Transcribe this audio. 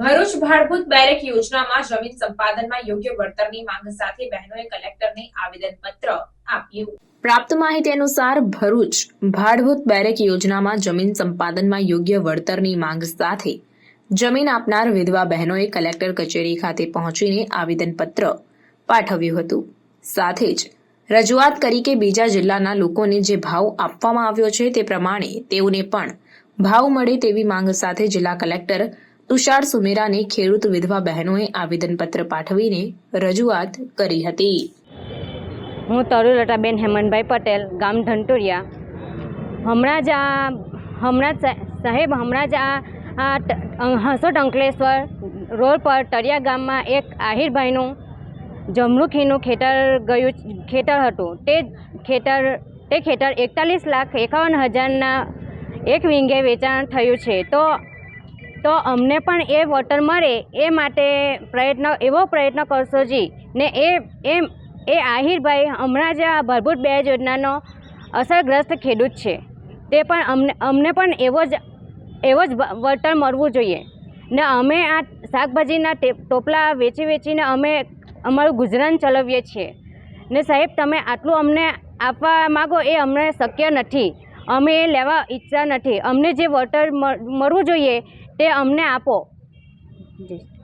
Bharuch Bhadbhut barrack યોજનામાં જમીન સંપાદનમાં યોગ્ય વળતરની માંગ સાથે બહેનોએ કલેક્ટરને આવેદનપત્ર આપ્યું. પ્રાપ્ત માહિતી અનુસાર ભરૂચ ભાડભૂત બેરેક યોજનામાં જમીન સંપાદનમાં યોગ્ય વળતરની માંગ સાથે જમીન આપનાર વિધવા બહેનોએ કલેક્ટર કચેરી ખાતે પહોંચીને આવેદનપત્ર પાઠવ્યું હતું. સાથે જ રજૂઆત કરી કે બીજા જિલ્લાના લોકોને જે ભાવ આપવામાં આવ્યો છે તે પ્રમાણે તેઓને પણ ભાવ મળે તેવી માંગ સાથે જિલ્લા કલેક્ટર તુષાર સુમેરાને ખેડૂત વિધવા બહેનોએ આવેદનપત્ર પાઠવીને રજૂઆત કરી હતી. હું તરુલતાબેન હેમંતભાઈ પટેલ, ગામ ધંટુરિયા હમણાં જ આ, હમણાં જ સાહેબ, હમણાં જ આ હંસોટ અંકલેશ્વર રોડ પર તળિયા ગામમાં એક આહિરભાઈનું જમરૂખીનું ખેતર ગયું ખેતર હતું. તે ખેતર તે ખેતર એકતાલીસ લાખ એકાવન હજારના એક વિંગે વેચાણ થયું છે. તો તો અમને પણ એ વોટર મળે એ માટે પ્રયત્ન, એવો પ્રયત્ન કરશો જી. ને એ એમ એ આહિરભાઈ હમણાં જ આ ભરભૂત બે યોજનાનો અસરગ્રસ્ત ખેડૂત છે. તે પણ અમને અમને પણ એવો જ એવો જ વળતર મળવું જોઈએ. ને અમે આ શાકભાજીના ટોપલા વેચી વેચીને અમે અમારું ગુજરાન ચલાવીએ છીએ. ને સાહેબ, તમે આટલું અમને આપવા માગો એ અમને શક્ય નથી. અમે એ લેવા ઈચ્છતા નથી. અમને જે વળતર મળ- મળવું જોઈએ તે અમને આપો. જી